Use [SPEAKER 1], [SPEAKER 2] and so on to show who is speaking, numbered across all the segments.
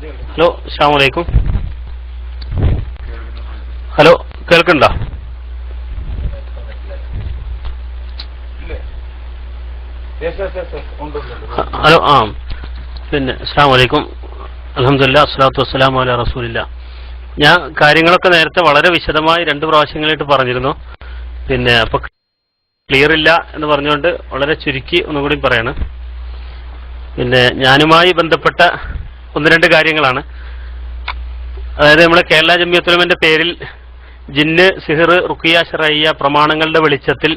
[SPEAKER 1] Hello അസ്സാം വലൈക്കും hello കേൾക്കണ്ടോ? ഹലോ ആ പിന്നെ അസ്സാം വലൈക്കും അലഹമില്ല അസ്ലാത്തു വസ്സലാം അല റസൂലില്ല ഞാൻ കാര്യങ്ങളൊക്കെ നേരത്തെ വളരെ വിശദമായി രണ്ട് പ്രാവശ്യങ്ങളായിട്ട് പറഞ്ഞിരുന്നു. പിന്നെ അപ്പൊ ക്ലിയർ ഇല്ല എന്ന് പറഞ്ഞുകൊണ്ട് വളരെ ചുരുക്കി ഒന്നുകൂടി പറയാണ്. പിന്നെ ഞാനുമായി ബന്ധപ്പെട്ട ഒന്ന് രണ്ട് കാര്യങ്ങളാണ്. അതായത് നമ്മുടെ കേരള ജമ്മിയത്തുലമന്റെ പേരിൽ ജിന്ന് സിഹിർ റുക്കിയ ഷറയ്യ പ്രമാണങ്ങളുടെ വെളിച്ചത്തിൽ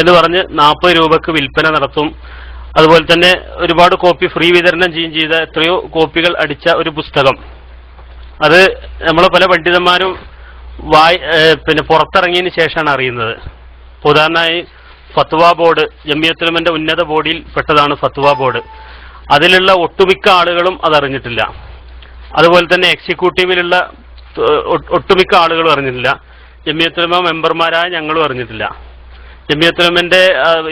[SPEAKER 1] എന്ന് പറഞ്ഞ് നാൽപ്പത് രൂപക്ക് വിൽപ്പന നടത്തും. അതുപോലെ തന്നെ ഒരുപാട് കോപ്പി ഫ്രീ വിതരണം ചെയ്യും ചെയ്ത എത്രയോ കോപ്പികൾ അടിച്ച ഒരു പുസ്തകം. അത് നമ്മളെ പല പണ്ഡിതന്മാരും വായി പിന്നെ പുറത്തിറങ്ങിയതിന് ശേഷമാണ് അറിയുന്നത്. ഉദാഹരണമായി ഫത്വ ബോർഡ് ജമ്മിയത്തുലമന്റെ ഉന്നത ബോർഡിൽ പെട്ടതാണ് ഫത്വ ബോർഡ്. അതിലുള്ള ഒട്ടുമിക്ക ആളുകളും അതറിഞ്ഞിട്ടില്ല. അതുപോലെ തന്നെ എക്സിക്യൂട്ടീവിലുള്ള ഒട്ടുമിക്ക ആളുകളും അറിഞ്ഞിട്ടില്ല. ജമിയത്തുലമ മെമ്പർമാരായ ഞങ്ങളും അറിഞ്ഞിട്ടില്ല. ജമിയത്തുലമന്റെ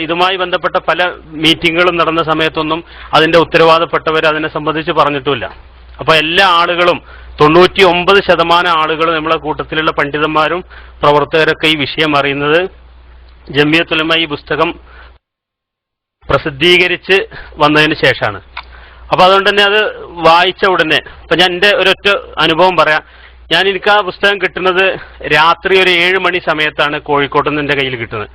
[SPEAKER 1] ഇതുമായി ബന്ധപ്പെട്ട പല മീറ്റിങ്ങുകളും നടന്ന സമയത്തൊന്നും അതിന്റെ ഉത്തരവാദപ്പെട്ടവർ അതിനെ സംബന്ധിച്ച് പറഞ്ഞിട്ടുമില്ല. അപ്പൊ എല്ലാ ആളുകളും തൊണ്ണൂറ്റി ഒമ്പത് ശതമാനം ആളുകളും നമ്മളെ കൂട്ടത്തിലുള്ള പണ്ഡിതന്മാരും പ്രവർത്തകരൊക്കെ ഈ വിഷയം അറിയുന്നത് ജമിയത്തുലമ ഈ പുസ്തകം പ്രസിദ്ധീകരിച്ച് വന്നതിന് ശേഷമാണ്. അപ്പൊ അതുകൊണ്ട് തന്നെ അത് വായിച്ച ഉടനെ ഇപ്പൊ ഞാൻ എന്റെ ഒരൊറ്റ അനുഭവം പറയാം. ഞാൻ എനിക്ക് ആ പുസ്തകം കിട്ടുന്നത് രാത്രി ഒരു ഏഴ് മണി സമയത്താണ് കോഴിക്കോട്ട് നിന്ന് എന്റെ കയ്യിൽ കിട്ടുന്നത്.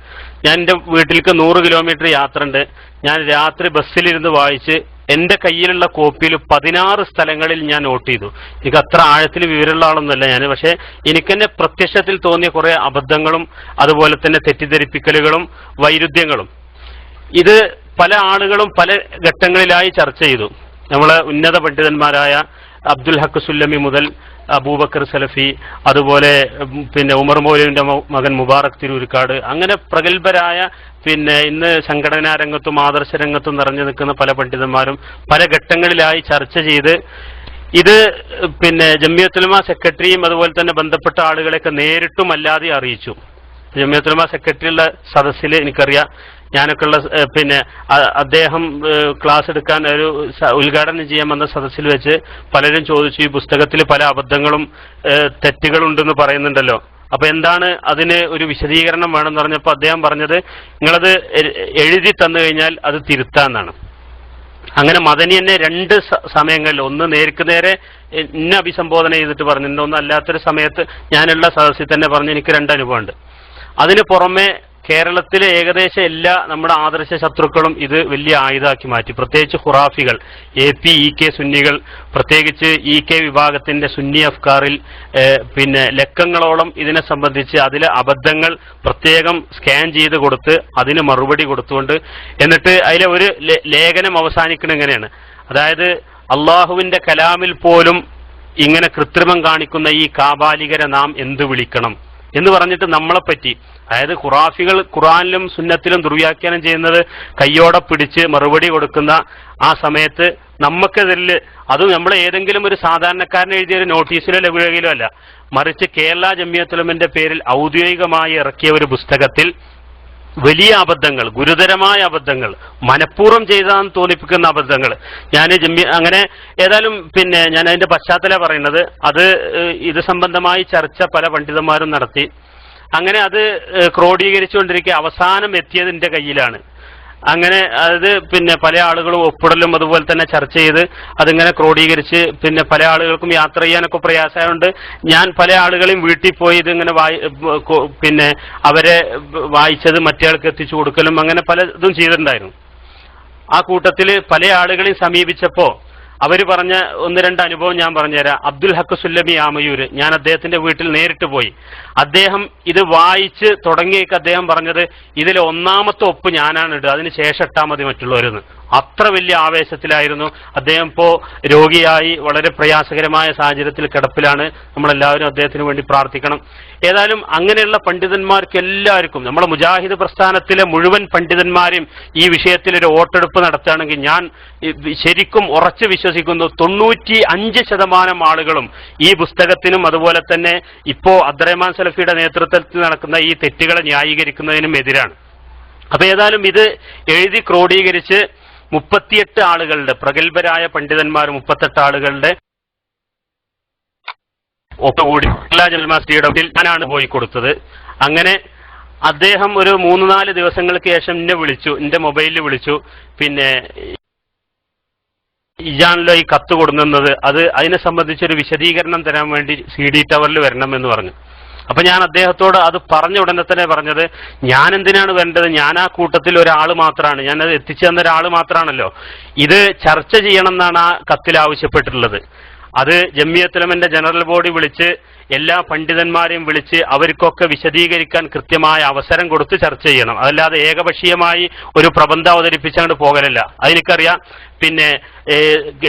[SPEAKER 1] ഞാൻ എന്റെ വീട്ടിലേക്ക് നൂറ് കിലോമീറ്റർ യാത്ര ഉണ്ട് ഞാൻ രാത്രി ബസ്സിലിരുന്ന് വായിച്ച് എന്റെ കയ്യിലുള്ള കോപ്പിയിൽ പതിനാറ് സ്ഥലങ്ങളിൽ ഞാൻ നോട്ട് ചെയ്തു. എനിക്ക് അത്ര ആഴത്തിൽ വിവരമുള്ള ആളൊന്നുമല്ല ഞാൻ പക്ഷേ എനിക്കെന്നെ പ്രത്യക്ഷത്തിൽ തോന്നിയ കുറെ അബദ്ധങ്ങളും അതുപോലെ തന്നെ തെറ്റിദ്ധരിപ്പിക്കലുകളും വൈരുദ്ധ്യങ്ങളും. ഇത് പല ആളുകളും പല ഘട്ടങ്ങളിലായി ചർച്ച ചെയ്തു. നമ്മളെ ഉന്നത പണ്ഡിതന്മാരായ അബ്ദുൽ ഹക്ക് സുല്ലമി മുതൽ അബൂബക്കർ സലഫി അതുപോലെ പിന്നെ ഉമർ മൗലവിന്റെ മകൻ മുബാറക് തിരൂരിക്കാട് അങ്ങനെ പ്രഗത്ഭരായ പിന്നെ ഇന്ന് സംഘടനാ രംഗത്തും ആദർശ രംഗത്തും നിറഞ്ഞു നിൽക്കുന്ന പല പണ്ഡിതന്മാരും പല ഘട്ടങ്ങളിലായി ചർച്ച ചെയ്ത് ഇത് പിന്നെ ജമ്മിയത്തുലമ സെക്രട്ടറിയും അതുപോലെ തന്നെ ബന്ധപ്പെട്ട ആളുകളെയൊക്കെ നേരിട്ടും അല്ലാതെ അറിയിച്ചു. ജമ്മിയത്തുലമ സെക്രട്ടറിയുള്ള സദസ്സിൽ എനിക്കറിയാം ഞാനൊക്കെ ഉള്ള ഏഹ്, പിന്നെ അദ്ദേഹം ക്ലാസ് എടുക്കാൻ ഒരു ഉദ്ഘാടനം ചെയ്യാൻ വന്ന സദസ്സിൽ വെച്ച് പലരും ചോദിച്ചു ഈ പുസ്തകത്തിൽ പല അബദ്ധങ്ങളും തെറ്റുകളുണ്ടെന്ന് പറയുന്നുണ്ടല്ലോ. അപ്പൊ എന്താണ് അതിന് ഒരു വിശദീകരണം വേണമെന്ന് പറഞ്ഞപ്പോൾ അദ്ദേഹം പറഞ്ഞത് നിങ്ങളത് എഴുതി തന്നു കഴിഞ്ഞാൽ അത് തിരുത്താന്നാണ്. അങ്ങനെ മദനി എന്നെ രണ്ട് സമയങ്ങളിൽ ഒന്ന് നേർക്ക് നേരെ എന്നെ അഭിസംബോധന ചെയ്തിട്ട് പറഞ്ഞിട്ടുണ്ട് ഒന്ന് അല്ലാത്തൊരു സമയത്ത് ഞാനുള്ള സദസ്സിൽ തന്നെ പറഞ്ഞു എനിക്ക് രണ്ട് അനുഭവമുണ്ട്. അതിന് പുറമെ കേരളത്തിലെ ഏകദേശം എല്ലാ നമ്മുടെ ആദർശ ശത്രുക്കളും ഇത് വലിയ ആയുധമാക്കി മാറ്റി. പ്രത്യേകിച്ച് ഖുറാഫികൾ എ പി ഇ കെ സുന്നികൾ പ്രത്യേകിച്ച് ഇ കെ വിഭാഗത്തിന്റെ സുന്നി അഫ്കാറിൽ പിന്നെ ലക്കങ്ങളോളം ഇതിനെ സംബന്ധിച്ച് അതിലെ അബദ്ധങ്ങൾ പ്രത്യേകം സ്കാൻ ചെയ്ത് കൊടുത്ത് അതിന് മറുപടി കൊടുത്തുകൊണ്ട് എന്നിട്ട് അതിലെ ഒരു ലേഖനം അവസാനിക്കുന്നത് എങ്ങനെയാണ്? അതായത് അള്ളാഹുവിന്റെ കലാമിൽ പോലും ഇങ്ങനെ കൃത്രിമം കാണിക്കുന്ന ഈ കാബാലികരെ നാം എന്ത് വിളിക്കണം? എന്ന് പറഞ്ഞിട്ട് നമ്മളെ പറ്റി. അതായത് ഖുറാഫികൾ ഖുറാനിലും സുന്നത്തിലും ദുർവ്യാഖ്യാനം ചെയ്യുന്നത് കയ്യോടെ പിടിച്ച് മറുപടി കൊടുക്കുന്ന ആ സമയത്ത് നമുക്കതിൽ അത് നമ്മൾ ഏതെങ്കിലും ഒരു സാധാരണക്കാരൻ എഴുതിയ ഒരു നോട്ടീസിലോ ലഘുലേഖയിലോ അല്ല. മറിച്ച് കേരള ജമ്മിയത്തുലമിന്റെ പേരിൽ ഔദ്യോഗികമായി ഇറക്കിയ ഒരു പുസ്തകത്തിൽ വലിയ അബദ്ധങ്ങൾ ഗുരുതരമായ അബദ്ധങ്ങൾ മനഃപൂർവം ചെയ്താന്ന് തോന്നിപ്പിക്കുന്ന അബദ്ധങ്ങൾ. ഞാൻ ജമ്മി അങ്ങനെ ഏതായാലും പിന്നെ ഞാൻ അതിന്റെ പശ്ചാത്തല പറയുന്നത് അത് ഇത് സംബന്ധമായി ചർച്ച പല പണ്ഡിതന്മാരും നടത്തി. അങ്ങനെ അത് ക്രോഡീകരിച്ചുകൊണ്ടിരിക്കെ അവസാനം എത്തിയതിന്റെ കയ്യിലാണ്. അങ്ങനെ അത് പിന്നെ പല ആളുകളും ഒപ്പിടലും അതുപോലെ തന്നെ ചർച്ച ചെയ്ത് അതിങ്ങനെ ക്രോഡീകരിച്ച് പിന്നെ പല ആളുകൾക്കും യാത്ര ചെയ്യാനൊക്കെ പ്രയാസമായതുകൊണ്ട് ഞാൻ പല ആളുകളെയും വീട്ടിൽ പോയി ഇതിങ്ങനെ വായി പിന്നെ അവരെ വായിച്ചത് മറ്റേ ആൾക്ക് എത്തിച്ചു കൊടുക്കലും അങ്ങനെ പലതും ചെയ്തിട്ടുണ്ടായിരുന്നു. ആ കൂട്ടത്തിൽ പല ആളുകളെയും സമീപിച്ചപ്പോ അവർ പറഞ്ഞ ഒന്ന് രണ്ട് അനുഭവം ഞാൻ പറഞ്ഞുതരാം. അബ്ദുൽ ഹക്ക് സുല്ലമി ആമയൂര് ഞാൻ അദ്ദേഹത്തിന്റെ വീട്ടിൽ നേരിട്ട് പോയി. അദ്ദേഹം ഇത് വായിച്ച് തുടങ്ങിയേക്ക് അദ്ദേഹം പറഞ്ഞത് ഇതിലെ ഒന്നാമത്തെ ഒപ്പ് ഞാനാണ് ഇടുക അതിന് ശേഷം ഇട്ടാൽ മതി മറ്റുള്ളവരെന്ന്. അത്ര വലിയ ആവേശത്തിലായിരുന്നു. അദ്ദേഹം ഇപ്പോ രോഗിയായി വളരെ പ്രയാസകരമായ സാഹചര്യത്തിൽ കിടപ്പിലാണ്. നമ്മളെല്ലാവരും അദ്ദേഹത്തിന് വേണ്ടി പ്രാർത്ഥിക്കണം. ഏതായാലും അങ്ങനെയുള്ള പണ്ഡിതന്മാർക്ക് എല്ലാവർക്കും നമ്മുടെ മുജാഹിദ് പ്രസ്ഥാനത്തിലെ മുഴുവൻ പണ്ഡിതന്മാരും ഈ വിഷയത്തിൽ ഒരു വോട്ടെടുപ്പ് നടത്തുകയാണെങ്കിൽ ഞാൻ ശരിക്കും ഉറച്ചു വിശ്വസിക്കുന്നു തൊണ്ണൂറ്റി അഞ്ച് ശതമാനം ആളുകളും ഈ പുസ്തകത്തിനും അതുപോലെ തന്നെ ഇപ്പോ അബ്ദുറഹ്മാൻ സലഫിയുടെ നേതൃത്വത്തിൽ നടക്കുന്ന ഈ തെറ്റുകളെ ന്യായീകരിക്കുന്നതിനും എതിരാണ്. അപ്പൊ ഏതായാലും ഇത് എഴുതി ക്രോഡീകരിച്ച് മുപ്പത്തിയെട്ട് ആളുകളുടെ പ്രഗത്ഭരായ പണ്ഡിതന്മാർ മുപ്പത്തെട്ട് ആളുകളുടെ ഒത്തുകൂടി എല്ലാ ജന്മാസ്റ്റിയുടെ ഞാനാണ് പോയി കൊടുത്തത്. അങ്ങനെ അദ്ദേഹം ഒരു മൂന്ന് നാല് ദിവസങ്ങൾക്ക് ശേഷം എന്നെ വിളിച്ചു എന്റെ മൊബൈലിൽ വിളിച്ചു. പിന്നെ ഇയാണല്ലോ ഈ കത്ത് കൊടുക്കുന്നത്. അത് അതിനെ സംബന്ധിച്ചൊരു വിശദീകരണം തരാൻ വേണ്ടി സി ഡി ടവറിൽ വരണമെന്ന് പറഞ്ഞു. അപ്പൊ ഞാൻ അദ്ദേഹത്തോട് അത് പറഞ്ഞ ഉടനെ തന്നെ പറഞ്ഞത് ഞാൻ എന്തിനാണ് വേണ്ടത്? ഞാൻ ആ കൂട്ടത്തിൽ ഒരാൾ മാത്രമാണ് ഞാൻ അത് എത്തിച്ചു തന്ന ഒരാൾ മാത്രമാണല്ലോ ഇത് ചർച്ച ചെയ്യണം എന്നാണ് ആ കത്തിൽ ആവശ്യപ്പെട്ടിട്ടുള്ളത്. അത് ജമ്മിയത്തുലമന്റെ ജനറൽ ബോഡി വിളിച്ച് എല്ലാ പണ്ഡിതന്മാരെയും വിളിച്ച് അവർക്കൊക്കെ വിശദീകരിക്കാൻ കൃത്യമായ അവസരം കൊടുത്ത് ചർച്ച ചെയ്യണം. അതല്ലാതെ ഏകപക്ഷീയമായി ഒരു പ്രബന്ധം അവതരിപ്പിച്ചുകൊണ്ട് പോകലല്ല. അതെനിക്കറിയാം. പിന്നെ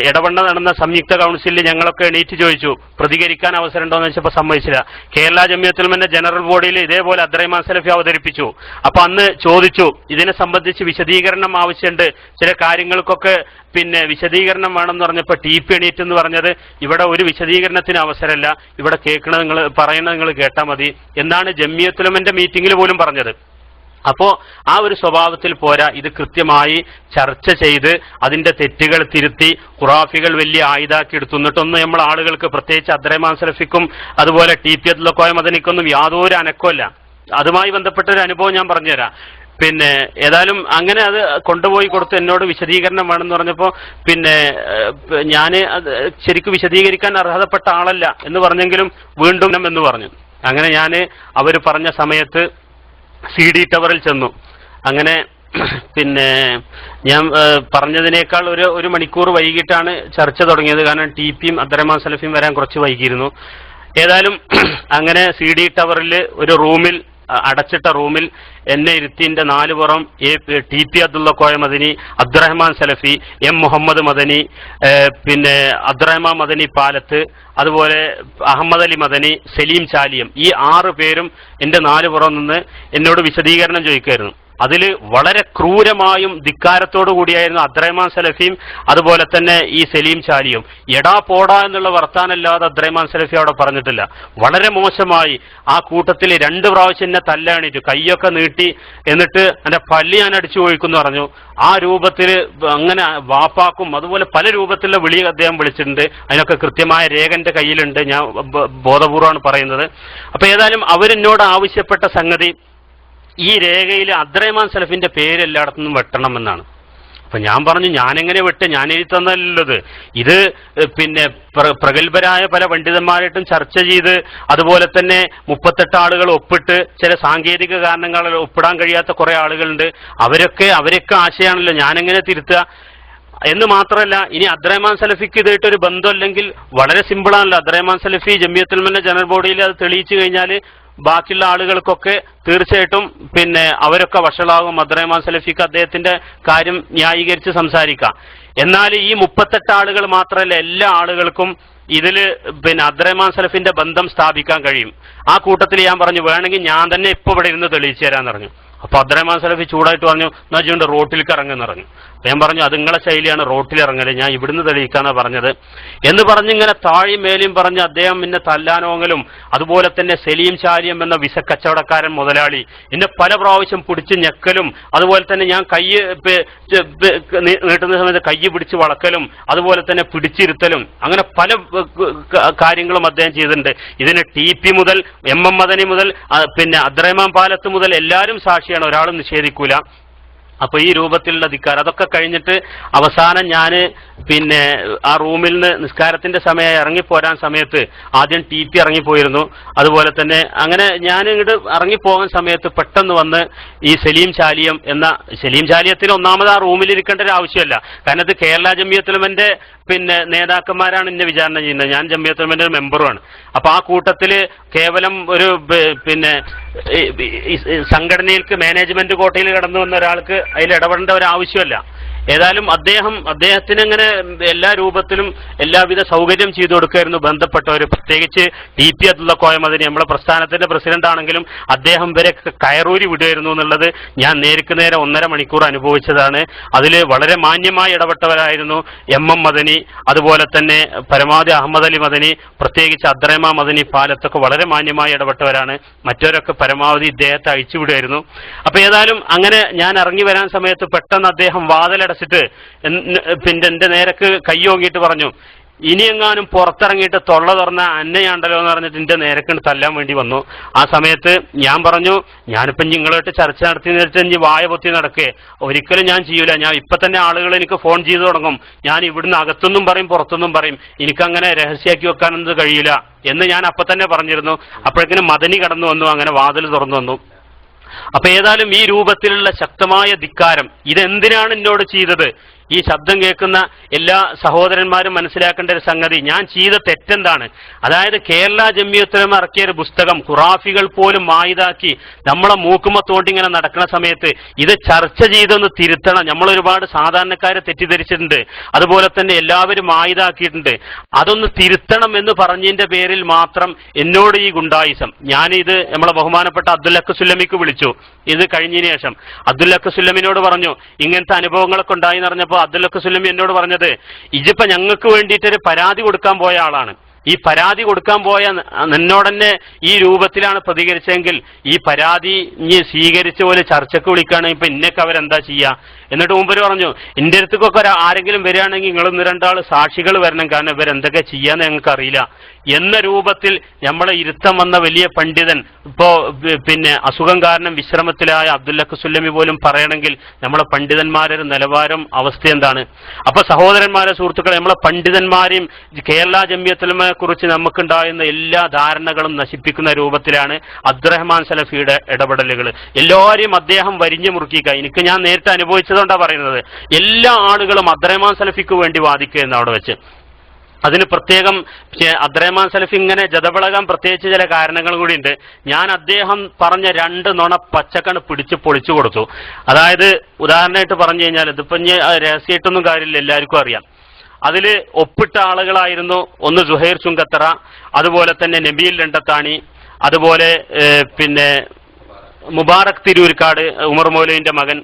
[SPEAKER 1] ഇടവണ്ണ നടന്ന സംയുക്ത കൗൺസിലിൽ ഞങ്ങളൊക്കെ എണീറ്റ് ചോദിച്ചു പ്രതികരിക്കാൻ അവസരം ഉണ്ടോ എന്ന് വെച്ചപ്പോൾ സമ്മതിച്ചില്ല. കേരള ജമിയത്തുൽമന്റെ ജനറൽ ബോഡിയിൽ ഇതേപോലെ അദ്രൈമാൻ സലഫി അവതരിപ്പിച്ചു. അപ്പൊ അന്ന് ചോദിച്ചു ഇതിനെ സംബന്ധിച്ച് വിശദീകരണം ആവശ്യമുണ്ട് ചില കാര്യങ്ങൾക്കൊക്കെ പിന്നെ വിശദീകരണം വേണമെന്ന് പറഞ്ഞപ്പോൾ ടി പി എണീറ്റ് എന്ന് പറഞ്ഞത് ഇവിടെ ഒരു വിശദീകരണത്തിന് അവസരമല്ല. ഇവിടെ കേൾക്കണത് നിങ്ങൾ പറയുന്നത് നിങ്ങൾ കേട്ടാൽ മതി. എന്നാണ് ജമിയത്തുലമന്റെ മീറ്റിംഗിൽ പോലും പറഞ്ഞത്? അപ്പോ ആ ഒരു സ്വഭാവത്തിൽ പോരാ. ഇത് കൃത്യമായി ചർച്ച ചെയ്ത് അതിന്റെ തെറ്റുകൾ തിരുത്തി ഖുറാഫികൾ വലിയ ആയുധാക്കി എടുത്തുന്നിട്ടൊന്നും നമ്മൾ ആളുകൾക്ക് പ്രത്യേകിച്ച് അദ്രമാൻ സലഫിക്കും അതുപോലെ ടി പി അദ്ലക്കോയ മദനിക്കൊന്നും യാതൊരു അനക്കമല്ല അതുമായി ബന്ധപ്പെട്ട ഒരു അനുഭവം ഞാൻ പറഞ്ഞുതരാം. പിന്നെ ഏതായാലും അങ്ങനെ അത് കൊണ്ടുപോയി കൊടുത്ത് എന്നോട് വിശദീകരണം വേണമെന്ന് പറഞ്ഞപ്പോൾ പിന്നെ ഞാൻ ശരിക്കും വിശദീകരിക്കാൻ അർഹതപ്പെട്ട ആളല്ല എന്ന് പറഞ്ഞെങ്കിലും വീണ്ടും എന്ന് പറഞ്ഞു. അങ്ങനെ ഞാൻ അവർ പറഞ്ഞ സമയത്ത് സി ഡി ടവറിൽ ചെന്നു. അങ്ങനെ പിന്നെ ഞാൻ പറഞ്ഞതിനേക്കാൾ ഒരു ഒരു മണിക്കൂർ വൈകിട്ടാണ് ചർച്ച തുടങ്ങിയത്. കാരണം ടി പിയും അബ്ദുറഹ്മാൻ സലഫിയും വരാൻ കുറച്ച് വൈകിയിരുന്നു. ഏതായാലും അങ്ങനെ സി ഡി ടവറിൽ ഒരു റൂമിൽ അടച്ചിട്ട റൂമിൽ എന്നെ ഇരുത്തിന്റെ നാലു പുറം A T P Abdulla Koya Madani Abdurahman Salafi M Muhammad Madani പിന്നെ അബ്ദുറഹ്മാൻ മദനി പാലത്ത് അതുപോലെ അഹമ്മദ് അലി മദനി സലീം ചാലിയം. ഈ ആറ് പേരും എന്റെ നാലു പുറം നിന്ന് എന്നോട് വിശദീകരണം ചോദിക്കുമായിരുന്നു അതിൽ വളരെ ക്രൂരമായും ധിക്കാരത്തോടു കൂടിയായിരുന്നു അദ്രൈമാൻ സലഫിയും അതുപോലെ തന്നെ ഈ സലീം ചാലിയും. എടാ പോടാ എന്നുള്ള വർത്താനല്ലാതെ അദ്രൈമാൻ സലഫി അവിടെ പറഞ്ഞിട്ടില്ല. വളരെ മോശമായി ആ കൂട്ടത്തിൽ രണ്ട് പ്രാവശ്യം എന്നെ തല്ലാണിച്ചു കൈയൊക്കെ നീട്ടി എന്നിട്ട് എന്റെ പല്ലി ഞാൻ അടിച്ചു പോയിക്കുന്നു പറഞ്ഞു. ആ രൂപത്തിൽ അങ്ങനെ വാപ്പാക്കും അതുപോലെ പല രൂപത്തിലുള്ള വിളി അദ്ദേഹം വിളിച്ചിട്ടുണ്ട്. അതിനൊക്കെ കൃത്യമായ രേഖ കയ്യിലുണ്ട്. ഞാൻ ബോധപൂർവമാണ് പറയുന്നത്. അപ്പൊ ഏതായാലും അവരെന്നോട് ആവശ്യപ്പെട്ട സംഗതി ഈ രേഖയിൽ അദ്രൈമാൻ സലഫിന്റെ പേര് എല്ലായിടത്തുനിന്നും വെട്ടണമെന്നാണ്. അപ്പൊ ഞാൻ പറഞ്ഞു ഞാനെങ്ങനെ വിട്ട്? ഞാൻ എഴുതി തന്നല്ലത്. ഇത് പിന്നെ പ്ര- പ്രഗത്ഭരായ പല പണ്ഡിതന്മാരായിട്ടും ചർച്ച ചെയ്ത് അതുപോലെ തന്നെ മുപ്പത്തെട്ട് ആളുകൾ ഒപ്പിട്ട് ചില സാങ്കേതിക കാരണങ്ങൾ ഒപ്പിടാൻ കഴിയാത്ത കുറെ ആളുകളുണ്ട്. അവരൊക്കെ അവരൊക്കെ ആശയാണല്ലോ ഞാനെങ്ങനെ തിരുത്തുക? എന്ന് മാത്രമല്ല ഇനി അദ്രഹ്മാൻ സലഫിക്ക് ഇതായിട്ട് ഒരു വളരെ സിമ്പിളാണല്ലോ അദ്രഹ്മാൻ സലഫി ജമിയത്തുൽമന്റെ ജനറൽ ബോഡിയിൽ അത് തെളിയിച്ചു കഴിഞ്ഞാൽ ബാക്കിയുള്ള ആളുകൾക്കൊക്കെ തീർച്ചയായിട്ടും പിന്നെ അവരൊക്കെ വഷളാകും. മദ്രഹ്മാൻ സലഫിക്ക് അദ്ദേഹത്തിന്റെ കാര്യം ന്യായീകരിച്ച് സംസാരിക്കാം. എന്നാൽ ഈ മുപ്പത്തെട്ട് ആളുകൾ മാത്രമല്ല എല്ലാ ആളുകൾക്കും ഇതിൽ പിന്നെ അദ്രഹ്മാൻ സലഫിന്റെ ബന്ധം സ്ഥാപിക്കാൻ കഴിയും. ആ കൂട്ടത്തിൽ ഞാൻ പറഞ്ഞു വേണമെങ്കിൽ ഞാൻ തന്നെ ഇപ്പൊ ഇവിടെ ഇരുന്ന് തെളിയിച്ചു തരാൻ പറഞ്ഞു. അപ്പൊ അബ്ദുറഹ്മാൻ സലഫി ചൂടായിട്ട് പറഞ്ഞു എന്നാ ചെയ്യുണ്ട് റോട്ടിലേക്ക് ഇറങ്ങുന്നിറങ്ങി ഞാൻ പറഞ്ഞു അത് നിങ്ങളെ ശൈലിയാണ് റോട്ടിൽ ഇറങ്ങൽ. ഞാൻ ഇവിടുന്ന് തെളിയിക്കാന്നാ പറഞ്ഞത്. എന്ന് പറഞ്ഞിങ്ങനെ താഴെയും മേലെയും പറഞ്ഞ് അദ്ദേഹം എന്നെ തല്ലാനോങ്ങലും അതുപോലെ തന്നെ സലീം ചാരിയം എന്ന വിസ കച്ചവടക്കാരൻ മുതലാളി എന്നെ പല പ്രാവശ്യം പിടിച്ച് ഞെക്കലും അതുപോലെ തന്നെ ഞാൻ കൈ പെ- ചെ- നീട്ടുന്ന സമയത്ത് കൈ പിടിച്ച് വളക്കലും അതുപോലെ തന്നെ പിടിച്ചിരുത്തലും അങ്ങനെ പല കാര്യങ്ങളും അദ്ദേഹം ചെയ്തിട്ടുണ്ട്. ഇതിന് ടി മുതൽ എം എം മദനി മുതൽ പിന്നെ അദ്രഹ്മാൻ പാലത്ത് മുതൽ എല്ലാവരും ഒരാളും നിഷേധിക്കൂല. അപ്പൊ ഈ രൂപത്തിലുള്ള ധിക്കാരം അതൊക്കെ കഴിഞ്ഞിട്ട് അവസാനം ഞാൻ പിന്നെ ആ റൂമിൽ നിന്ന് നിസ്കാരത്തിന്റെ സമയം ഇറങ്ങിപ്പോരാൻ സമയത്ത് ആദ്യം ടി പി ഇറങ്ങിപ്പോയിരുന്നു. അതുപോലെ തന്നെ അങ്ങനെ ഞാൻ ഇങ്ങോട്ട് ഇറങ്ങിപ്പോകാൻ സമയത്ത് പെട്ടെന്ന് വന്ന് ഈ സലീം ചാലിയം എന്ന സലീം ചാലിയത്തിൽ ഒന്നാമത് ആ റൂമിൽ ഇരിക്കേണ്ട ഒരു ആവശ്യമല്ല. കാരണം ഇത് കേരള ജമിയത്തുലമന്റെ പിന്നെ നേതാക്കന്മാരാണ് എന്നെ വിചാരണ ചെയ്യുന്നത്. ഞാൻ ജമിയത്തുലമന്റെ ഒരു മെമ്പറുമാണ്. അപ്പൊ ആ കൂട്ടത്തിൽ കേവലം ഒരു പിന്നെ സംഘടനയിലേക്ക് മാനേജ്മെന്റ് കോട്ടയിൽ കടന്നു വന്ന ഒരാൾക്ക് അതിൽ ഇടപെടേണ്ട ഒരു ആവശ്യമല്ല. ഏതായാലും അദ്ദേഹം അദ്ദേഹത്തിന് അങ്ങനെ എല്ലാ രൂപത്തിലും എല്ലാവിധ സൗകര്യം ചെയ്തു കൊടുക്കുമായിരുന്നു ബന്ധപ്പെട്ടവർ പ്രത്യേകിച്ച് ടി പി അബ്ദുള്ള കോയമതിന് നമ്മളെ പ്രസ്ഥാനത്തിന്റെ പ്രസിഡന്റ് ആണെങ്കിലും അദ്ദേഹം വരെ കയറൂരി വിടുമായിരുന്നു എന്നുള്ളത് ഞാൻ നേർക്ക് നേരെ ഒന്നര മണിക്കൂർ അനുഭവിച്ചതാണ്. അതിൽ വളരെ മാന്യമായി ഇടപെട്ടവരായിരുന്നു എം എം മദനി അതുപോലെ തന്നെ പരമാവധി അഹമ്മദ് അലി മദനി പ്രത്യേകിച്ച് അദ്രേമ മദനി പാലത്തൊക്കെ വളരെ മാന്യമായി ഇടപെട്ടവരാണ്. മറ്റവരൊക്കെ പരമാവധി ഇദ്ദേഹത്തെ അഴിച്ചുവിടുമായിരുന്നു അപ്പൊ ഏതായാലും അങ്ങനെ ഞാൻ ഇറങ്ങി വരാൻ സമയത്ത് പെട്ടെന്ന് അദ്ദേഹം വാതിലടച്ചിട്ട് എൻ- പിന്നെ എന്റെ നേരക്ക് കയ്യോങ്ങിയിട്ട് പറഞ്ഞു ഇനിയെങ്ങാനും പുറത്തിറങ്ങിയിട്ട് തൊള്ള തുറന്ന അന്നയാണ്ടല്ലോ എന്ന് പറഞ്ഞിട്ട് എന്റെ നേരക്കണ്ട് തല്ലാൻ വേണ്ടി വന്നു. ആ സമയത്ത് ഞാൻ പറഞ്ഞു ഞാനിപ്പം നിങ്ങളോട്ട് ചർച്ച നടത്തി നേരിട്ട് ഇനി വായ പൊത്തി നടക്കേ. ഒരിക്കലും ഞാൻ ചെയ്യൂല. ഞാൻ ഇപ്പൊ തന്നെ ആളുകൾ എനിക്ക് ഫോൺ ചെയ്തു തുടങ്ങും. ഞാൻ ഇവിടുന്ന് അകത്തുനിന്നും പറയും പുറത്തുനിന്നും പറയും. എനിക്കങ്ങനെ രഹസ്യമാക്കി വെക്കാനൊന്നും കഴിയില്ല എന്ന് ഞാൻ അപ്പൊ തന്നെ പറഞ്ഞിരുന്നു. അപ്പോഴേക്കിനും മദനി കടന്നു വന്നു അങ്ങനെ വാതിൽ തുറന്നു വന്നു. അപ്പൊ ഏതായാലും ഈ രൂപത്തിലുള്ള ശക്തമായ ധിക്കാരം ഇതെന്തിനാണ് എന്നോട് ചെയ്തത്? ഈ ശബ്ദം കേൾക്കുന്ന എല്ലാ സഹോദരന്മാരും മനസ്സിലാക്കേണ്ട ഒരു സംഗതി ഞാൻ ചെയ്ത തെറ്റെന്താണ്? അതായത് കേരള ജമ്മിയത്തിലും ഇറക്കിയ ഒരു പുസ്തകം ഖുറാഫികൾ പോലും മായിതാക്കി നമ്മളെ മൂക്കുമത്തോണ്ട് ഇങ്ങനെ നടക്കുന്ന സമയത്ത് ഇത് ചർച്ച ചെയ്തൊന്ന് തിരുത്തണം. നമ്മൾ ഒരുപാട് സാധാരണക്കാരെ തെറ്റിദ്ധരിച്ചിട്ടുണ്ട്. അതുപോലെ തന്നെ എല്ലാവരും മായിതാക്കിയിട്ടുണ്ട്. അതൊന്ന് തിരുത്തണം എന്ന് പറഞ്ഞതിന്റെ പേരിൽ മാത്രം എന്നോട് ഈ ഗുണ്ടായിസം. ഞാനിത് നമ്മളെ ബഹുമാനപ്പെട്ട അബ്ദുല്ലക്ക് സുല്ലമിക്ക് വിളിച്ചു. ഇത് കഴിഞ്ഞതിന് ശേഷം. അബ്ദുല്ലക്ക് സുല്ലമിനോട് പറഞ്ഞു ഇങ്ങനത്തെ അനുഭവങ്ങളൊക്കെ ഉണ്ടായി എന്ന് പറഞ്ഞപ്പോൾ അബ്ദുല്ലഖു സുല്ലമി എന്നോട് പറഞ്ഞത് ഇജിപ്പ ഞങ്ങൾക്ക് വേണ്ടിയിട്ട് ഒരു പരാതി കൊടുക്കാൻ പോയ ആളാണ്. ഈ പരാതി കൊടുക്കാൻ പോയ നിന്നോടന്നെ ഈ രൂപത്തിലാണ് പ്രതികരിച്ചെങ്കിൽ ഈ പരാതി നീ സ്വീകരിച്ച പോലെ ചർച്ചക്ക് വിളിക്കുകയാണെങ്കിൽ ഇപ്പൊ ഇന്നൊക്കെ അവരെന്താ ചെയ്യാ? എന്നിട്ട് മുമ്പര് പറഞ്ഞു എന്റെ അടുത്തേക്കൊക്കെ ആരെങ്കിലും വരികയാണെങ്കിൽ നിങ്ങൾ ഒന്ന് രണ്ടാൾ സാക്ഷികൾ വരണം. കാരണം ഇവരെന്തൊക്കെ ചെയ്യാന്ന് ഞങ്ങൾക്ക് അറിയില്ല. എന്ന രൂപത്തിൽ നമ്മളെ ഇരുത്തം വന്ന വലിയ പണ്ഡിതൻ ഇപ്പോ പിന്നെ അസുഖം കാരണം വിശ്രമത്തിലായ അബ്ദുല്ലഖ് സുല്ലമി പോലും പറയണമെങ്കിൽ നമ്മളെ പണ്ഡിതന്മാരുടെ നിലവാരം അവസ്ഥ എന്താണ്? അപ്പൊ സഹോദരന്മാരെ സുഹൃത്തുക്കളെ നമ്മളെ പണ്ഡിതന്മാരെയും കേരള ജമ്യത്തിലെ കുറിച്ച് നമുക്കുണ്ടാകുന്ന എല്ലാ ധാരണകളും നശിപ്പിക്കുന്ന രൂപത്തിലാണ് അബ്ദുറഹ്മാൻ സലഫിയുടെ ഇടപെടലുകൾ എല്ലാവരെയും അദ്ദേഹം വരിഞ്ഞു മുറുക്കിക്ക എനിക്ക് ഞാൻ നേരിട്ട് അനുഭവിച്ചതുകൊണ്ടാണ് പറയുന്നത്. എല്ലാ ആളുകളും അബ്ദുറഹ്മാൻ സലഫിക്ക് വേണ്ടി വാദിക്കുക എന്ന് അവിടെ വെച്ച്. അതിന് പ്രത്യേകം അബ്ദുറഹ്മാൻ സലഫി ഇങ്ങനെ ജതപിളകാൻ പ്രത്യേകിച്ച് ചില കാരണങ്ങൾ കൂടിയുണ്ട്. ഞാൻ അദ്ദേഹം പറഞ്ഞ രണ്ട് നുണ പച്ചക്കണ് പിടിച്ച് പൊളിച്ചു കൊടുത്തു. അതായത് ഉദാഹരണമായിട്ട് പറഞ്ഞു കഴിഞ്ഞാൽ ഇതിപ്പോ രഹസ്യമായിട്ടൊന്നും കാര്യമില്ല എല്ലാവർക്കും അറിയാം. അതിൽ ഒപ്പിട്ട ആളുകളായിരുന്നു ഒന്ന് ജുഹൈർ ചുങ്കത്തറ അതുപോലെ തന്നെ നബീൽ രണ്ടത്താണി അതുപോലെ പിന്നെ മുബാറക് തിരൂർക്കാട് ഉമർ മൗലവിന്റെ മകൻ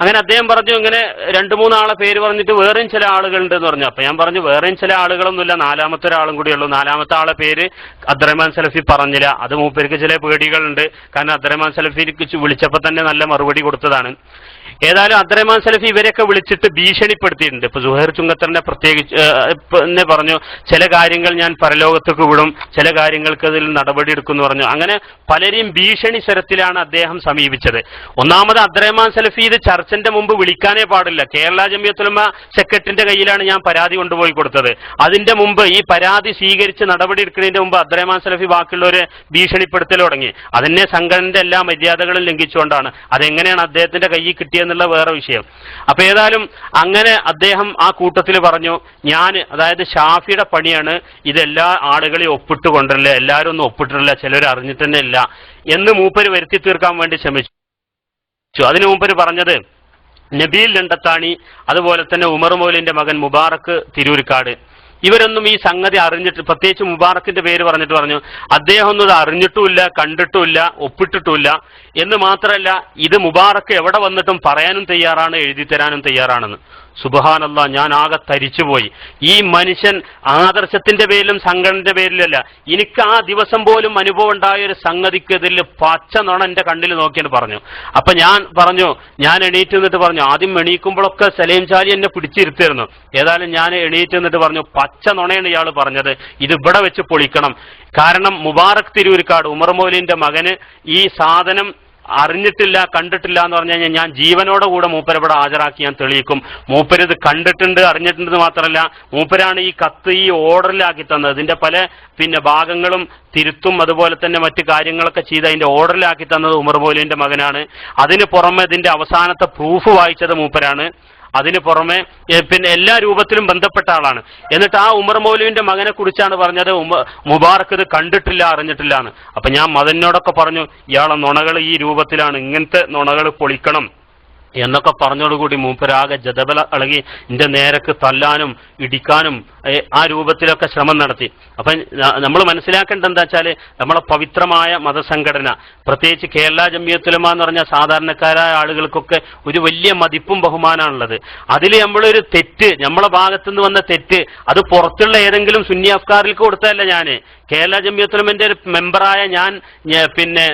[SPEAKER 1] അങ്ങനെ അദ്ദേഹം പറഞ്ഞു ഇങ്ങനെ രണ്ടു മൂന്നാളെ പേര് പറഞ്ഞിട്ട് വേറെയും ചില ആളുകളുണ്ട് എന്ന് പറഞ്ഞു. അപ്പൊ ഞാൻ പറഞ്ഞു വേറെയും ചില ആളുകളൊന്നുമില്ല നാലാമത്തെ ഒരാളും കൂടി ഉള്ളൂ. നാലാമത്തെ ആളെ പേര് അബ്ദുറഹ്മാൻ സലഫി പറഞ്ഞില്ല. അത് മൂപ്പേർക്ക് ചില പേടികളുണ്ട്. കാരണം അബ്ദുറഹ്മാൻ സലഫിക്ക് വിളിച്ചപ്പോൾ വിളിച്ചപ്പോ തന്നെ നല്ല മറുപടി കൊടുത്തതാണ്. ഏതായാലും അബ്ദുറഹ്മാൻ സലഫി ഇവരെയൊക്കെ വിളിച്ചിട്ട് ഭീഷണിപ്പെടുത്തിയിട്ടുണ്ട്. ഇപ്പൊ സുഹൈർ ചുങ്കത്തറിനെ പ്രത്യേകിച്ച് എന്നെ പറഞ്ഞു ചില കാര്യങ്ങൾ ഞാൻ പരലോകത്തേക്ക് വിടും ചില കാര്യങ്ങൾക്ക് അതിൽ നടപടി എടുക്കുമെന്ന് പറഞ്ഞു. അങ്ങനെ പലരെയും ഭീഷണി സ്വരത്തിലാണ് അദ്ദേഹം സമീപിച്ചത്. ഒന്നാമത് അബ്ദുറഹ്മാൻ സലഫി ഇത് ചർച്ചന്റെ മുമ്പ് വിളിക്കാനേ പാടില്ല. കേരള ജമിയത്തുലമ സെക്രട്ടറിന്റെ കയ്യിലാണ് ഞാൻ പരാതി കൊണ്ടുപോയി കൊടുത്തത്. അതിന്റെ മുമ്പ് ഈ പരാതി സ്വീകരിച്ച് നടപടി എടുക്കുന്നതിന്റെ മുമ്പ് അബ്ദുറഹ്മാൻ സലഫി ബാക്കിയുള്ളവരെ ഭീഷണിപ്പെടുത്തൽ തുടങ്ങി. അതിനെ സംഘടനയുടെ എല്ലാ മര്യാദകളും ലംഘിച്ചുകൊണ്ടാണ്. അതെങ്ങനെയാണ് അദ്ദേഹത്തിന്റെ കയ്യിൽ കിട്ടിയെന്നുള്ള വേറെ വിഷയം. അപ്പൊ ഏതായാലും അങ്ങനെ അദ്ദേഹം ആ കൂട്ടത്തിൽ പറഞ്ഞു ഞാൻ അതായത് ഷാഫിയുടെ പണിയാണ് ഇതെല്ലാ ആളുകളെയും ഒപ്പിട്ട് കൊണ്ടല്ല എല്ലാവരും ഒന്നും ഒപ്പിട്ടിട്ടില്ല ചിലർ അറിഞ്ഞിട്ട് തന്നെ ഇല്ല എന്ന് മൂപ്പര് വരുത്തി തീർക്കാൻ വേണ്ടി ശ്രമിച്ചു. അതിനു മൂപ്പര് പറഞ്ഞത് നബീൽ രണ്ടത്താണി അതുപോലെ തന്നെ ഉമർ മൗലിന്റെ മകൻ മുബാറക്ക് തിരൂരിക്കാട് ഇവരൊന്നും ഈ സംഗതി അറിഞ്ഞിട്ട് പ്രത്യേകിച്ച് മുബാറക്കിന്റെ പേര് പറഞ്ഞിട്ട് പറഞ്ഞു അദ്ദേഹം ഒന്നും ഇത് അറിഞ്ഞിട്ടുമില്ല കണ്ടിട്ടുമില്ല ഒപ്പിട്ടിട്ടുമില്ല എന്ന് മാത്രമല്ല ഇത് മുബാറക്ക് എവിടെ വന്നിട്ടും പറയാനും തയ്യാറാണ് എഴുതി തരാനും തയ്യാറാണെന്ന്. സുബഹാനല്ല ഞാൻ ആകെ തരിച്ചുപോയി. ഈ മനുഷ്യൻ ആദർശത്തിന്റെ പേരിലും സംഘടനയുടെ പേരിലല്ല എനിക്ക് ആ ദിവസം പോലും അനുഭവം ഉണ്ടായ ഒരു സംഗതിക്കെതിൽ പച്ച നുണ എന്റെ കണ്ണിൽ നോക്കിയാണ് പറഞ്ഞു. അപ്പൊ ഞാൻ പറഞ്ഞു ഞാൻ എണീറ്റ് നിന്നിട്ട് പറഞ്ഞു ആദ്യം എണീക്കുമ്പോഴൊക്കെ സലീം ചാലി എന്നെ പിടിച്ചിരുത്തിയിരുന്നു. ഏതായാലും ഞാൻ എണീറ്റ് നിന്നിട്ട് പറഞ്ഞു പച്ച നുണയാണ് ഇയാൾ പറഞ്ഞത്. ഇത് ഇവിടെ വെച്ച് പൊളിക്കണം. കാരണം മുബാറക് തിരൂരിക്കാട് ഉമർ മൗലിന്റെ മകന് ഈ സാധനം അറിഞ്ഞിട്ടില്ല കണ്ടിട്ടില്ല എന്ന് പറഞ്ഞു കഴിഞ്ഞാൽ ഞാൻ ജീവനോടെ കൂടെ മൂപ്പരെ ഇവിടെ ഹാജരാക്കി ഞാൻ തെളിയിക്കും. മൂപ്പരിത് കണ്ടിട്ടുണ്ട് അറിഞ്ഞിട്ടുണ്ട് മാത്രമല്ല മൂപ്പരാണ് ഈ കത്ത് ഈ ഓർഡറിലാക്കി തന്നത്. ഇതിന്റെ പല പിന്നെ ഭാഗങ്ങളും തിരുത്തും അതുപോലെ തന്നെ മറ്റു കാര്യങ്ങളൊക്കെ ചെയ്ത് അതിന്റെ ഓർഡറിലാക്കി തന്നത് ഉമർ മൗലിന്റെ മകനാണ്. അതിന് പുറമെ ഇതിന്റെ അവസാനത്തെ പ്രൂഫ് വായിച്ചത് മൂപ്പരാണ്. അതിന് പുറമെ പിന്നെ എല്ലാ രൂപത്തിലും ബന്ധപ്പെട്ട ആളാണ്. എന്നിട്ട് ആ ഉമർ മൗലുവിന്റെ മകനെ കുറിച്ചാണ് പറഞ്ഞത്. മുബാറക്ക് ഇത് കണ്ടിട്ടില്ല അറിഞ്ഞിട്ടില്ല എന്ന്. അപ്പൊ ഞാൻ മതനോടൊക്കെ പറഞ്ഞു ഇയാളെ നുണകൾ ഈ രൂപത്തിലാണ്. ഇങ്ങനത്തെ നുണകൾ പൊളിക്കണം. എന്നൊക്കെ പറഞ്ഞോടുകൂടി മൂപ്പരാകെ ജതബല ഇളകി എന്റെ നേരക്ക് തല്ലാനും ഇടിക്കാനും ആ രൂപത്തിലൊക്കെ ശ്രമം നടത്തി. അപ്പൊ നമ്മൾ മനസ്സിലാക്കേണ്ടത് എന്താ വെച്ചാൽ നമ്മളെ പവിത്രമായ മതസംഘടന. പ്രത്യേകിച്ച് കേരള ജമിയത്തുലമ എന്ന് പറഞ്ഞ സാധാരണക്കാരായ ആളുകൾക്കൊക്കെ ഒരു വലിയ മതിപ്പും ബഹുമാനമാണുള്ളത്. അതിൽ നമ്മളൊരു തെറ്റ് നമ്മളെ ഭാഗത്തുനിന്ന് വന്ന തെറ്റ് അത് പുറത്തുള്ള ഏതെങ്കിലും സുന്നി അഫ്കാറിൽ കൊടുത്തതല്ല ഞാൻ. കേരള ജമ്മിയത്തുലമിന്റെ ഒരു മെമ്പറായ ഞാൻ പിന്നെ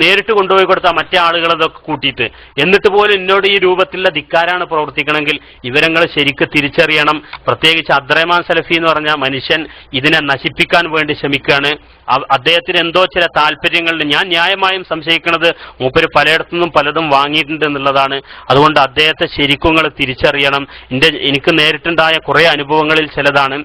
[SPEAKER 1] നേരിട്ട് കൊണ്ടുപോയി കൊടുത്ത മറ്റേ ആളുകളതൊക്കെ കൂട്ടിയിട്ട്. എന്നിട്ട് പോലും എന്നോട് ഈ രൂപത്തിലുള്ള ധിക്കാരാണ് പ്രവർത്തിക്കണമെങ്കിൽ ഇവരങ്ങൾ ശരിക്ക് തിരിച്ചറിയണം. പ്രത്യേകിച്ച് അദ്രഹ്മാൻ സലഫി എന്ന് പറഞ്ഞ മനുഷ്യൻ ഇതിനെ നശിപ്പിക്കാൻ വേണ്ടി ശ്രമിക്കുകയാണ്. അദ്ദേഹത്തിന് എന്തോ ചില താല്പര്യങ്ങളിൽ ഞാൻ ന്യായമായും സംശയിക്കുന്നത് മൂപ്പര് പലയിടത്തുനിന്നും പലതും വാങ്ങിയിട്ടുണ്ട് എന്നുള്ളതാണ്. അതുകൊണ്ട് അദ്ദേഹത്തെ ശരിക്കും നിങ്ങൾ തിരിച്ചറിയണം. എന്റെ എനിക്ക് നേരിട്ടുണ്ടായ കുറെ അനുഭവങ്ങളിൽ ചിലതാണ്.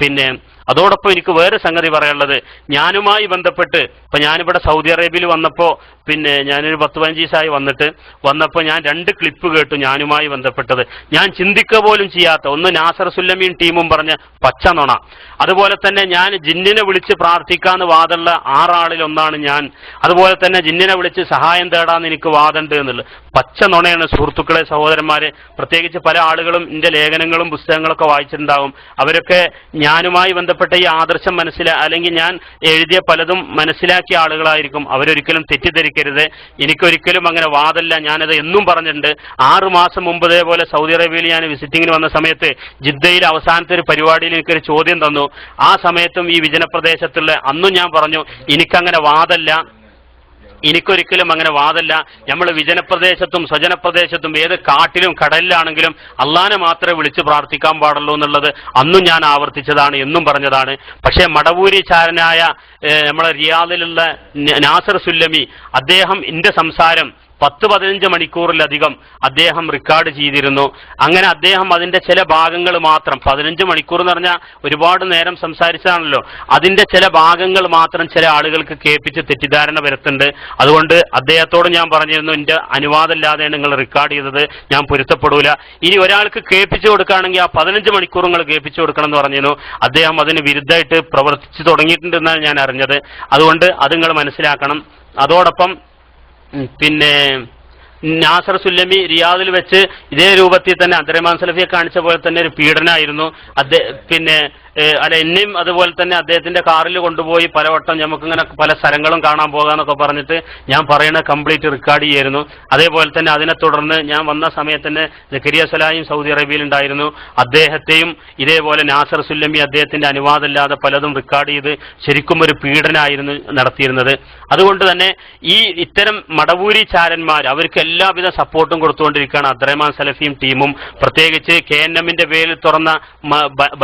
[SPEAKER 1] പിന്നെ അതോടൊപ്പം എനിക്ക് വേറെ സംഗതി പറയാനുള്ളത്. ഞാനുമായി ബന്ധപ്പെട്ട് ഇപ്പൊ ഞാനിവിടെ സൗദി അറേബ്യയിൽ വന്നപ്പോ പിന്നെ ഞാനൊരു പത്ത് പതിനഞ്ച് ദിവസമായി വന്നിട്ട് വന്നപ്പോൾ ഞാൻ രണ്ട് ക്ലിപ്പ് കേട്ടു ഞാനുമായി ബന്ധപ്പെട്ടത്. ഞാൻ ചിന്തിക്കുക പോലും ചെയ്യാത്ത ഒന്ന് നാസർ സുല്ലമീൻ ടീമും പറഞ്ഞ പച്ച നുണ. അതുപോലെ തന്നെ ഞാൻ ജിന്നിനെ വിളിച്ച് പ്രാർത്ഥിക്കാന്ന് വാദമുള്ള ആറാളിൽ ഒന്നാണ് ഞാൻ. അതുപോലെ തന്നെ ജിന്നിനെ വിളിച്ച് സഹായം തേടാന്ന് എനിക്ക് വാദമുണ്ട് എന്നുള്ളത്. പച്ച നുണയാണ് സുഹൃത്തുക്കളെ സഹോദരന്മാരെ. പ്രത്യേകിച്ച് പല ആളുകളും എന്റെ ലേഖനങ്ങളും പുസ്തകങ്ങളൊക്കെ വായിച്ചിട്ടുണ്ടാവും. അവരൊക്കെ ഞാനുമായി ബന്ധപ്പെട്ട ഈ ആദർശം മനസ്സിലാ അല്ലെങ്കിൽ ഞാൻ എഴുതിയ പലതും മനസ്സിലാക്കിയ ആളുകളായിരിക്കും. അവരൊരിക്കലും തെറ്റിദ്ധരിക്കരുത്. എനിക്കൊരിക്കലും അങ്ങനെ വാദല്ല ഞാനത് എന്നും പറഞ്ഞിട്ടുണ്ട്. ആറു മാസം മുമ്പ് ഇതേപോലെ സൗദി അറേബ്യയിൽ ഞാൻ വിസിറ്റിങ്ങിന് വന്ന സമയത്ത് ജിദ്ദയിൽ അവസാനത്തെ ഒരു പരിപാടിയിൽ എനിക്കൊരു ചോദ്യം തന്നു. ആ സമയത്തും ഈ വിജനപ്രദേശത്തുള്ള അന്നും ഞാൻ പറഞ്ഞു എനിക്കങ്ങനെ വാദല്ല എനിക്കൊരിക്കലും അങ്ങനെ വാദല്ല നമ്മൾ വിജനപ്രദേശത്തും സ്വജനപ്രദേശത്തും ഏത് കാട്ടിലും കടലിലാണെങ്കിലും അള്ളാനെ മാത്രമേ വിളിച്ച് പ്രാർത്ഥിക്കാൻ പാടുള്ളൂ എന്നുള്ളത് അന്നും ഞാൻ ആവർത്തിച്ചതാണ് എന്നും പറഞ്ഞതാണ്. പക്ഷേ മടവൂരി ചാരനായ നമ്മളെ റിയാദിലുള്ള നാസർ സുല്ലമി അദ്ദേഹം എന്റെ സംസാരം പത്ത് പതിനഞ്ച് മണിക്കൂറിലധികം അദ്ദേഹം റെക്കോർഡ് ചെയ്തിരുന്നു. അങ്ങനെ അദ്ദേഹം അതിന്റെ ചില ഭാഗങ്ങൾ മാത്രം പതിനഞ്ച് മണിക്കൂർ എന്ന് പറഞ്ഞാൽ ഒരുപാട് നേരം സംസാരിച്ചതാണല്ലോ. അതിന്റെ ചില ഭാഗങ്ങൾ മാത്രം ചില ആളുകൾക്ക് കേൾപ്പിച്ച് തെറ്റിദ്ധാരണ വരുത്തുന്നുണ്ട്. അതുകൊണ്ട് അദ്ദേഹത്തോട് ഞാൻ പറഞ്ഞിരുന്നു എന്റെ അനുവാദമില്ലാതെ നിങ്ങൾ റെക്കോർഡ് ചെയ്തത് ഞാൻ പൊരുത്തപ്പെടൂല. ഇനി ഒരാൾക്ക് കേൾപ്പിച്ചു കൊടുക്കുകയാണെങ്കിൽ ആ പതിനഞ്ച് മണിക്കൂർ നിങ്ങൾ കേൾപ്പിച്ചു കൊടുക്കണം എന്ന് പറഞ്ഞിരുന്നു. അദ്ദേഹം അതിന് വിരുദ്ധമായിട്ട് പ്രവർത്തിച്ചു തുടങ്ങിയിട്ടുണ്ടെന്നാണ് ഞാൻ അറിഞ്ഞത്. അതുകൊണ്ട് അത് നിങ്ങൾ മനസ്സിലാക്കണം. അതോടൊപ്പം പിന്നെ നാസർ സുല്ലമി റിയാദിൽ വെച്ച് ഇതേ രൂപത്തിൽ തന്നെ അന്തരമാൻ സലഫിയെ കാണിച്ച പോലെ തന്നെ ഒരു പീഡനായിരുന്നു. അദ്ദേഹം പിന്നെ അല്ല എന്നെയും അതുപോലെ തന്നെ അദ്ദേഹത്തിന്റെ കാറിൽ കൊണ്ടുപോയി പലവട്ടം നമുക്കിങ്ങനെ പല സ്ഥലങ്ങളും കാണാൻ പോകാന്നൊക്കെ പറഞ്ഞിട്ട് ഞാൻ പറയുന്ന കംപ്ലീറ്റ് റെക്കോർഡ് ചെയ്യായിരുന്നു. അതേപോലെ തന്നെ അതിനെ തുടർന്ന് ഞാൻ വന്ന സമയത്ത് തന്നെ ജക്കരിയ സലായും സൗദി അറേബ്യയിൽ ഉണ്ടായിരുന്നു. അദ്ദേഹത്തെയും ഇതേപോലെ നാസർ സുല്ലമി അദ്ദേഹത്തിന്റെ അനുവാദമില്ലാതെ പലതും റെക്കോർഡ് ചെയ്ത് ശരിക്കും ഒരു പീഡനായിരുന്നു നടത്തിയിരുന്നത്. അതുകൊണ്ട് തന്നെ ഈ ഇത്തരം മടവൂരി ചാരന്മാർ അവർക്ക് എല്ലാവിധ സപ്പോർട്ടും കൊടുത്തുകൊണ്ടിരിക്കുകയാണ്. അദ്രഹ്മാൻ സലഫിയും ടീമും പ്രത്യേകിച്ച് കെ എൻ എമ്മിന്റെ പേരിൽ തുറന്ന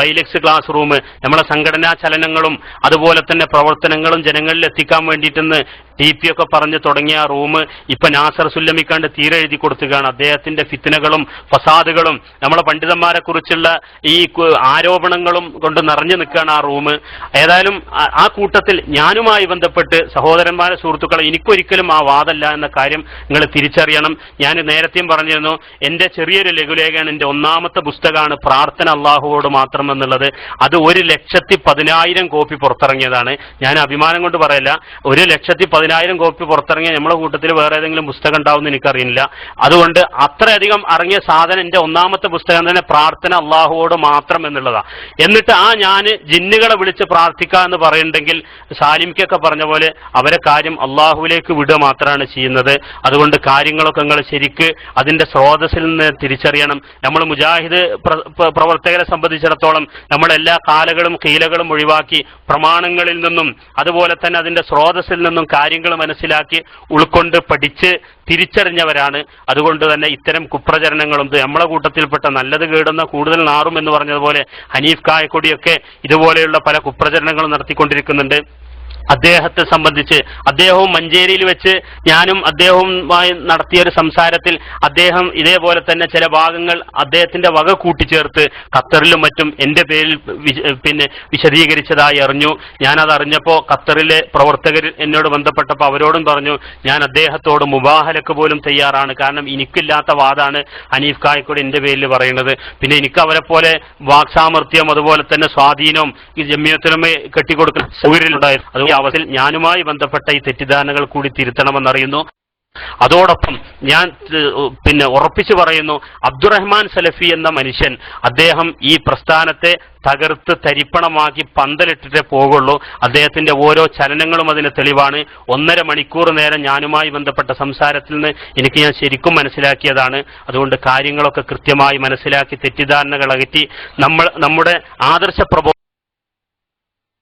[SPEAKER 1] ബൈലക്സ് ക്ലാസ് റൂം നമ്മളെ സംഘടനാ ചലനങ്ങളും അതുപോലെ തന്നെ പ്രവർത്തനങ്ങളും ജനങ്ങളിൽ എത്തിക്കാൻ വേണ്ടിയിട്ടെന്ന് ടി പി ഒക്കെ പറഞ്ഞു തുടങ്ങിയ റൂം ഇപ്പൊ നാസർ സുല്ലമിക്കാണ്ട് തീരെ എഴുതി കൊടുത്തുകയാണ് അദ്ദേഹത്തിന്റെ ഫിത്തനകളും ഫസാദുകളും നമ്മളെ പണ്ഡിതന്മാരെ കുറിച്ചുള്ള ഈ ആരോപണങ്ങളും കൊണ്ട് നിറഞ്ഞു നിൽക്കുകയാണ് ആ റൂം. ഏതായാലും ആ- കൂട്ടത്തിൽ ഞാനുമായി ബന്ധപ്പെട്ട് സഹോദരന്മാരെ സുഹൃത്തുക്കളെ എനിക്കൊരിക്കലും ആ വാദല്ല എന്ന കാര്യം നിങ്ങൾ തിരിച്ചറിയണം. ഞാൻ നേരത്തെയും പറഞ്ഞിരുന്നു എന്റെ ചെറിയൊരു ലഘുലേഖയാണ് എന്റെ ഒന്നാമത്തെ പുസ്തകമാണ് പ്രാർത്ഥന അള്ളാഹുവോട് മാത്രം എന്നുള്ളത് അത് ഒരു ലക്ഷത്തി പതിനായിരം കോപ്പി പുറത്തിറങ്ങിയതാണ്. ഞാൻ അഭിമാനം കൊണ്ട് പറയല്ല ഒരു ലക്ഷത്തി കോപ്പി പുറത്തിറങ്ങിയ നമ്മുടെ കൂട്ടത്തിൽ വേറെ ഏതെങ്കിലും പുസ്തകം ഉണ്ടാവും എന്ന് എനിക്കറിയില്ല. അതുകൊണ്ട് അത്രയധികം ഇറങ്ങിയ സാധനം എന്റെ ഒന്നാമത്തെ പുസ്തകം തന്നെ പ്രാർത്ഥന അള്ളാഹുവോട് മാത്രം എന്നുള്ളതാ. എന്നിട്ട് ആ ഞാൻ ജിന്നുകളെ വിളിച്ച് പ്രാർത്ഥിക്കുക എന്ന് പറയുന്നുണ്ടെങ്കിൽ സാലിമിക്കൊക്കെ പറഞ്ഞ പോലെ അവരെ കാര്യം അള്ളാഹുവിലേക്ക് വിടുക മാത്രമാണ് ചെയ്യുന്നത്. അതുകൊണ്ട് കാര്യങ്ങളൊക്കെ നിങ്ങൾ ശരിക്ക് അതിന്റെ സ്രോതസ്സിൽ നിന്ന് തിരിച്ചറിയണം. നമ്മൾ മുജാഹിദ് പ്ര- പ്ര- പ്രവർത്തകരെ സംബന്ധിച്ചിടത്തോളം നമ്മൾ എല്ലാ കാലകളും കീലകളും ഒഴിവാക്കി പ്രമാണങ്ങളിൽ നിന്നും അതുപോലെ തന്നെ അതിന്റെ സ്രോതസ്സിൽ നിന്നും കാര്യങ്ങൾ മനസ്സിലാക്കി ഉൾക്കൊണ്ട് പഠിച്ച് തിരിച്ചറിഞ്ഞവരാണ്. അതുകൊണ്ട് തന്നെ ഇത്തരം കുപ്രചരണങ്ങളും നമ്മളെ കൂട്ടത്തിൽപ്പെട്ട നല്ലത് കേടുന്ന കൂടുതൽ നാറും എന്ന് പറഞ്ഞതുപോലെ ഹനീഫ് കായക്കൊടിയൊക്കെ ഇതുപോലെയുള്ള പല കുപ്രചരണങ്ങളും നടത്തിക്കൊണ്ടിരിക്കുന്നുണ്ട്. അദ്ദേഹത്തെ സംബന്ധിച്ച് അദ്ദേഹവും മഞ്ചേരിയിൽ വെച്ച് ഞാനും അദ്ദേഹവുമായി നടത്തിയ ഒരു സംസാരത്തിൽ അദ്ദേഹം ഇതേപോലെ തന്നെ ചില ഭാഗങ്ങൾ അദ്ദേഹത്തിന്റെ വക കൂട്ടിച്ചേർത്ത് ഖത്തറിലും മറ്റും എന്റെ പേരിൽ പിന്നെ വിശദീകരിച്ചതായി അറിഞ്ഞു. ഞാനത് അറിഞ്ഞപ്പോൾ ഖത്തറിലെ പ്രവർത്തകർ എന്നോട് ബന്ധപ്പെട്ടപ്പോൾ അവരോടും പറഞ്ഞു ഞാൻ അദ്ദേഹത്തോട് മുബാഹലക്ക് പോലും തയ്യാറാണ്. കാരണം എനിക്കില്ലാത്ത വാദാണ് അനീഫ് കായ്ക്കോട് എന്റെ പേരിൽ പറയുന്നത് പിന്നെ എനിക്ക് അവരെ പോലെ വാക്സാമർത്ഥ്യം അതുപോലെ തന്നെ സ്വാധീനവും ഈ ജമ്യത്തിനുമേ കെട്ടിക്കൊടുക്കുന്ന സൗകര്യമുണ്ടായിരുന്നു. അതുകൊണ്ട് ഈ ഞാനുമായി ബന്ധപ്പെട്ട ഈ തെറ്റിദ്ധാരണകൾ കൂടി തിരുത്തണമെന്നറിയുന്നു. അതോടൊപ്പം ഞാൻ പിന്നെ ഉറപ്പിച്ചു പറയുന്നു അബ്ദുറഹ്മാൻ സലഫി എന്ന മനുഷ്യൻ അദ്ദേഹം ഈ പ്രസ്ഥാനത്തെ തകർത്ത് തരിപ്പണമാക്കി പന്തലിട്ടിട്ടേ പോകുള്ളൂ. അദ്ദേഹത്തിന്റെ ഓരോ ചലനങ്ങളും അതിന് തെളിവാണ്. ഒന്നര മണിക്കൂർ നേരം ഞാനുമായി ബന്ധപ്പെട്ട സംസാരത്തിൽ നിന്ന് എനിക്ക് ഞാൻ ശരിക്കും മനസ്സിലാക്കിയതാണ്. അതുകൊണ്ട് കാര്യങ്ങളൊക്കെ കൃത്യമായി മനസ്സിലാക്കി തെറ്റിദ്ധാരണകൾ അകറ്റി നമ്മൾ നമ്മുടെ ആദർശ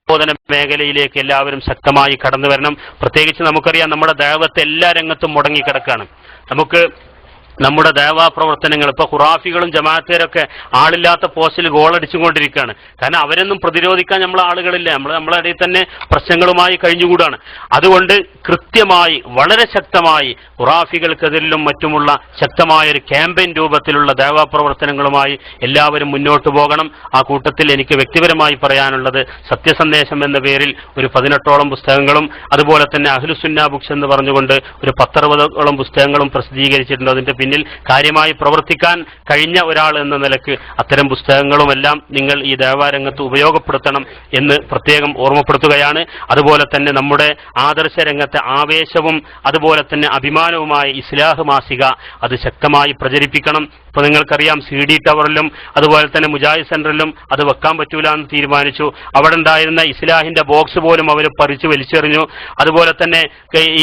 [SPEAKER 1] പ്രബോധനം മേഖലയിലേക്ക് എല്ലാവരും ശക്തമായി കടന്നു വരണം പ്രത്യേകിച്ച് നമുക്കറിയാം നമ്മുടെ ദേവത്തെ എല്ലാ രംഗത്തും മുടങ്ങിക്കിടക്കാണ്. നമുക്ക് നമ്മുടെ ദേവാ പ്രവർത്തനങ്ങൾ ഇപ്പൊ ഖുറാഫികളും ജമാഅത്തേരൊക്കെ ആളില്ലാത്ത പോസ്റ്റിൽ ഗോളടിച്ചുകൊണ്ടിരിക്കുകയാണ് കാരണം അവരൊന്നും പ്രതിരോധിക്കാൻ നമ്മളെ ആളുകളില്ല. നമ്മൾ നമ്മളെ ഇടയിൽ തന്നെ പ്രശ്നങ്ങളുമായി കഴിഞ്ഞുകൂടാണ്. അതുകൊണ്ട് കൃത്യമായി വളരെ ശക്തമായി ഖുറാഫികൾക്കെതിരിലും മറ്റുമുള്ള ശക്തമായ ഒരു ക്യാമ്പയിൻ രൂപത്തിലുള്ള ദേവാ പ്രവർത്തനങ്ങളുമായി എല്ലാവരും മുന്നോട്ട് പോകണം. ആ കൂട്ടത്തിൽ എനിക്ക് വ്യക്തിപരമായി പറയാനുള്ളത് സത്യസന്ദേശം എന്ന പേരിൽ ഒരു പതിനെട്ടോളം പുസ്തകങ്ങളും അതുപോലെ തന്നെ അഹ്ലുസുന്ന ബുക്സ് എന്ന് പറഞ്ഞുകൊണ്ട് ഒരു പത്തറുപതോളം പുസ്തകങ്ങളും പ്രസിദ്ധീകരിച്ചിട്ടുണ്ട്. അതിന്റെ പിന്നിൽ കാര്യമായി പ്രവർത്തിക്കാൻ കഴിഞ്ഞ ഒരാൾ എന്ന നിലയ്ക്ക് അത്തരം പുസ്തകങ്ങളുമെല്ലാം നിങ്ങൾ ഈ ദേവാരംഗത്ത് ഉപയോഗപ്പെടുത്തണം എന്ന് പ്രത്യേകം ഓർമ്മപ്പെടുത്തുകയാണ്. അതുപോലെ തന്നെ നമ്മുടെ ആദർശ രംഗത്തെ ആവേശവും അതുപോലെ തന്നെ അഭിമാനവുമായ ഇസ്ലാഹ് മാസിക അത് ശക്തമായി പ്രചരിപ്പിക്കണം. ഇപ്പൊ നിങ്ങൾക്കറിയാം സി ഡി ടവറിലും അതുപോലെ തന്നെ മുജാഹിദ് സെന്ററിലും അത് വെക്കാൻ പറ്റൂല എന്ന് തീരുമാനിച്ചു. അവിടെ ഉണ്ടായിരുന്ന ഇസ്ലാഹിന്റെ ബോക്സ് പോലും അവർ പറിച്ചു വലിച്ചെറിഞ്ഞു. അതുപോലെ തന്നെ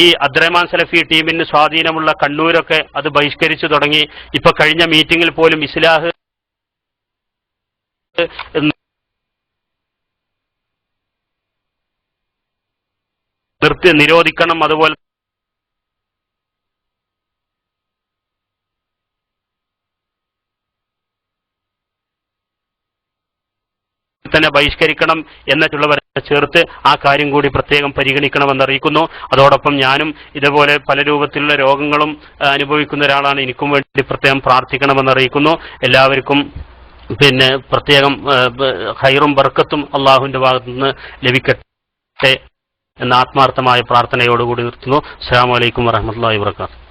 [SPEAKER 1] ഈ അദ്രഹ്മാൻ സലഫി ടീമിന് സ്വാധീനമുള്ള കണ്ണൂരൊക്കെ അത് ബഹിഷ്കരിച്ചു തുടങ്ങി. ഇപ്പൊ കഴിഞ്ഞ മീറ്റിംഗിൽ പോലും ഇസ്ലാഹ് നിർത്തി നിരോധിക്കണം. അതുപോലെ തന്നെ ബഹിഷ്കരിക്കണം എന്നിട്ടുള്ളവരെ ചേർത്ത് ആ കാര്യം കൂടി പ്രത്യേകം പരിഗണിക്കണമെന്നറിയിക്കുന്നു അതോടൊപ്പം ഞാനും ഇതുപോലെ പല രൂപത്തിലുള്ള രോഗങ്ങളും അനുഭവിക്കുന്ന ഒരാളാണ്. എനിക്കും വേണ്ടി പ്രത്യേകം പ്രാർത്ഥിക്കണമെന്നറിയിക്കുന്നു എല്ലാവർക്കും പിന്നെ പ്രത്യേകം ഹൈറും ബർക്കത്തും അള്ളാഹുവിന്റെ ഭാഗത്തു നിന്ന് ലഭിക്കട്ടെ എന്ന ആത്മാർത്ഥമായ പ്രാർത്ഥനയോടുകൂടി നിർത്തുന്നു. അസ്സാം വലൈക്കും വറഹമുല്ലാ വാത്തു